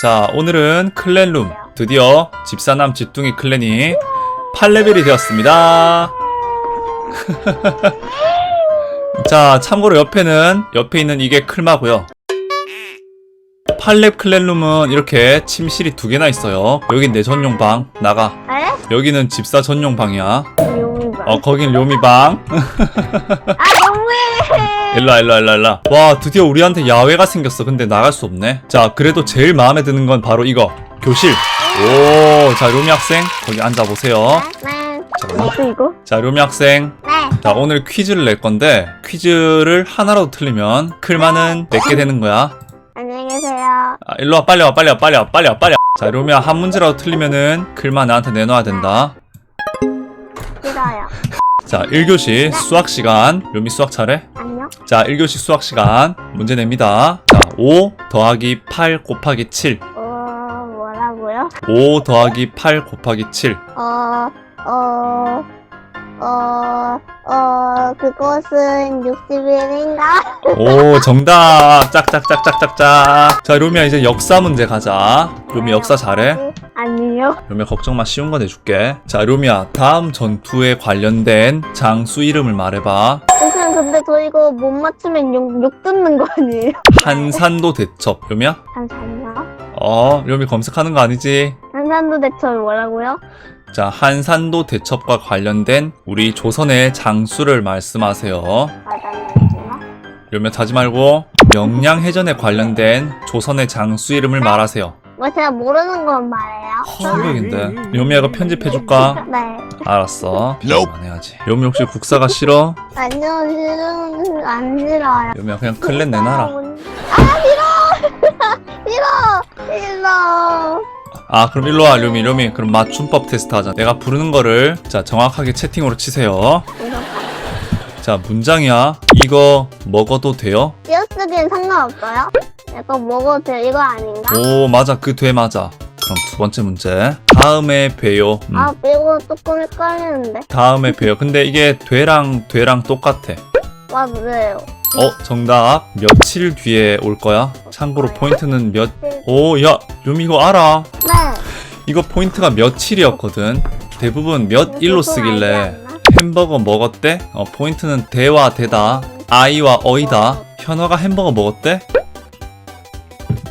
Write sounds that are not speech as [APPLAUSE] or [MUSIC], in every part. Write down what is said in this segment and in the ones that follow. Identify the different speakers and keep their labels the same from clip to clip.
Speaker 1: 자, 오늘은 클랜룸. 드디어 집사남 집둥이 클랜이 8레벨이 되었습니다. [LAUGHS] 자, 참고로 옆에는, 옆에 있는 이게 클마고요 8렙 클랜룸은 이렇게 침실이 두 개나 있어요. 여긴 내 전용 방. 나가.
Speaker 2: 에?
Speaker 1: 여기는 집사 전용 방이야.
Speaker 2: 용이봐.
Speaker 1: 어, 거긴 료미 방. [LAUGHS]
Speaker 2: 아 너무해.
Speaker 1: 일로와 일로와 일로와 일로와 와 드디어 우리한테 야외가 생겼어 근데 나갈 수 없네 자 그래도 제일 마음에 드는 건 바로 이거 교실 오자 료미 학생 거기 앉아보세요
Speaker 2: 네.
Speaker 1: 잠깐만
Speaker 2: 뭐지 이거?
Speaker 1: 자 료미 학생
Speaker 2: 네.
Speaker 1: 자 오늘 퀴즈를 낼 건데 퀴즈를 하나라도 틀리면 클만은 몇개 되는 거야
Speaker 2: 안녕히 계세요.
Speaker 1: 아, 일로 와 빨리 와 빨리 와 빨리 와 빨리 와 빨리 와자 료미야 한 문제라도 틀리면은 클만 나한테 내놔야 된다
Speaker 2: 싫어요.
Speaker 1: 자 1교시 수학 시간 료미 수학 차례. 자 1교시 수학 시간 문제 냅니다. 자 5 더하기 8 곱하기 7
Speaker 2: 어 뭐라고요?
Speaker 1: 5 더하기 8 곱하기 7
Speaker 2: 어, 어, 어, 어, 그것은 61인가?
Speaker 1: 오 정답. 짝짝짝짝짝짝. 자 로미야 이제 역사 문제 가자. 로미 역사 잘해?
Speaker 2: 아니요.
Speaker 1: 로미야 걱정 마. 쉬운 거 내줄게. 자 로미야 다음 전투에 관련된 장수 이름을 말해봐
Speaker 2: 근데 저 이거 못 맞추면 욕, 욕 듣는 거 아니에요?
Speaker 1: 한산도 대첩 로미야
Speaker 2: 잠시만요.
Speaker 1: 어 로미 검색하는 거 아니지
Speaker 2: 한산도 대처를 뭐라고요?
Speaker 1: 자 한산도 대첩과 관련된 우리 조선의 장수를 말씀하세요
Speaker 2: 맞았는지나?
Speaker 1: 로미야 자지 말고 명량 해전에 관련된 조선의 장수 이름을 말하세요
Speaker 2: 뭐 제가 모르는 건 말해요.
Speaker 1: 실력인데 요미야 이거 편집해줄까?
Speaker 2: 네.
Speaker 1: 알았어 안 해야지 요미 혹시 국사가 싫어?
Speaker 2: 아니요, 싫은, 안 싫어요.
Speaker 1: 요미야 그냥 클랜 내놔라
Speaker 2: 아, 싫어! 싫어! 싫어!
Speaker 1: 아 그럼 일로와 료미 료미 그럼 맞춤법 테스트 하자 내가 부르는 거를 자 정확하게 채팅으로 치세요 자 문장이야 이거 먹어도 돼요?
Speaker 2: 띄어쓰기는 상관없어요? 이거 먹어도 돼요? 이거 아닌가?
Speaker 1: 오 맞아 그 돼 맞아 그럼 두 번째 문제 다음에 봬요 음,
Speaker 2: 아, 이거 조금 헷갈리는데.
Speaker 1: 다음에 봬요 근데 이게 돼랑 돼랑 똑같아
Speaker 2: 맞아요.
Speaker 1: 어 정답 며칠 뒤에 올 거야 참고로 포인트는 몇 오, 야, 료미 이거 알아?
Speaker 2: 네.
Speaker 1: 이거 포인트가 며칠이었거든. 대부분 몇 일로 쓰길래 햄버거 먹었대? 어, 포인트는 대와 대다. 아이와 어이다. 현어가 햄버거 먹었대?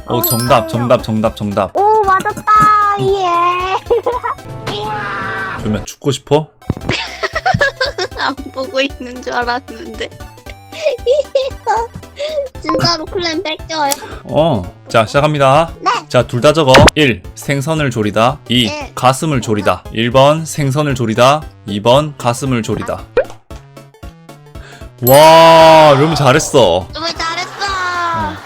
Speaker 1: 오, 정답, 정답, 정답, 정답.
Speaker 2: 오, 맞았다! 예! [LAUGHS]
Speaker 1: 그러면 죽고 싶어? [LAUGHS]
Speaker 2: 안 보고 있는 줄 알았는데. [LAUGHS] 진짜로 클랜 뺏겨요?
Speaker 1: 어. 자, 시작합니다. 자, 둘 다 적어. 1. 생선을 조리다. 2.
Speaker 2: 네.
Speaker 1: 가슴을 조리다. 1번 생선을 조리다. 2번 가슴을 조리다. 와, 료미 잘했어.
Speaker 2: 잘했어!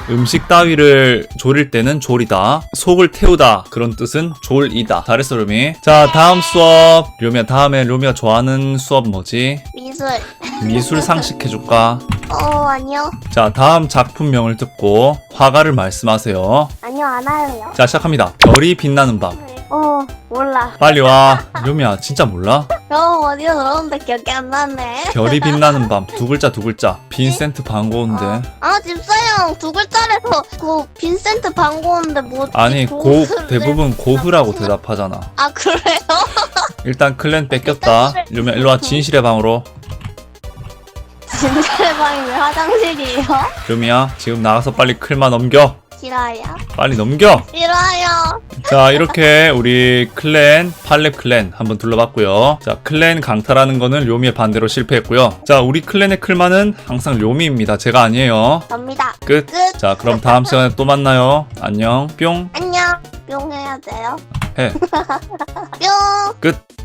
Speaker 1: 음식 따위를 조릴 때는 조리다. 속을 태우다. 그런 뜻은 졸이다. 잘했어, 료미. 자, 다음 수업. 료미야, 다음에 료미가 좋아하는 수업 뭐지?
Speaker 2: 미술.
Speaker 1: 미술 상식 해줄까?
Speaker 2: 어, 아니요.
Speaker 1: 자, 다음 작품명을 듣고 화가를 말씀하세요.
Speaker 2: 아니요, 안 할래요.
Speaker 1: 자, 시작합니다. 별이 빛나는 밤.
Speaker 2: 어, 몰라.
Speaker 1: 빨리 와. 료미야, 진짜 몰라?
Speaker 2: 저 어디서 들었는데 기억이 안 나네.
Speaker 1: 별이 [LAUGHS] 빛나는 밤. 두 글자, 두 글자. 빈센트 반 고운데.
Speaker 2: 아, 집사형 두 글자라서 그 빈센트 방고인데 뭐
Speaker 1: 아니, 고, 대부분 고흐라고 대답하잖아.
Speaker 2: 아, 그래요? [LAUGHS]
Speaker 1: 일단 클랜 뺏겼다. 료미야, 일로 와. 진실의 방으로.
Speaker 2: 진짜의 방이 왜 화장실이에요?
Speaker 1: 료미야, 지금 나가서 빨리 클마 넘겨.
Speaker 2: 싫어요.
Speaker 1: 빨리 넘겨!
Speaker 2: 싫어요.
Speaker 1: 자, 이렇게 우리 클랜, 팔렙 클랜 한번 둘러봤고요. 자, 클랜 강타라는 거는 료미의 반대로 실패했고요. 자, 우리 클랜의 클마는 항상 료미입니다. 제가 아니에요.
Speaker 2: 접니다.
Speaker 1: 끝!
Speaker 2: 끝.
Speaker 1: 자, 그럼 다음 시간에 또 만나요. 안녕. 뿅!
Speaker 2: 안녕. 뿅 해야 돼요.
Speaker 1: 해. [LAUGHS]
Speaker 2: 뿅.
Speaker 1: 끝!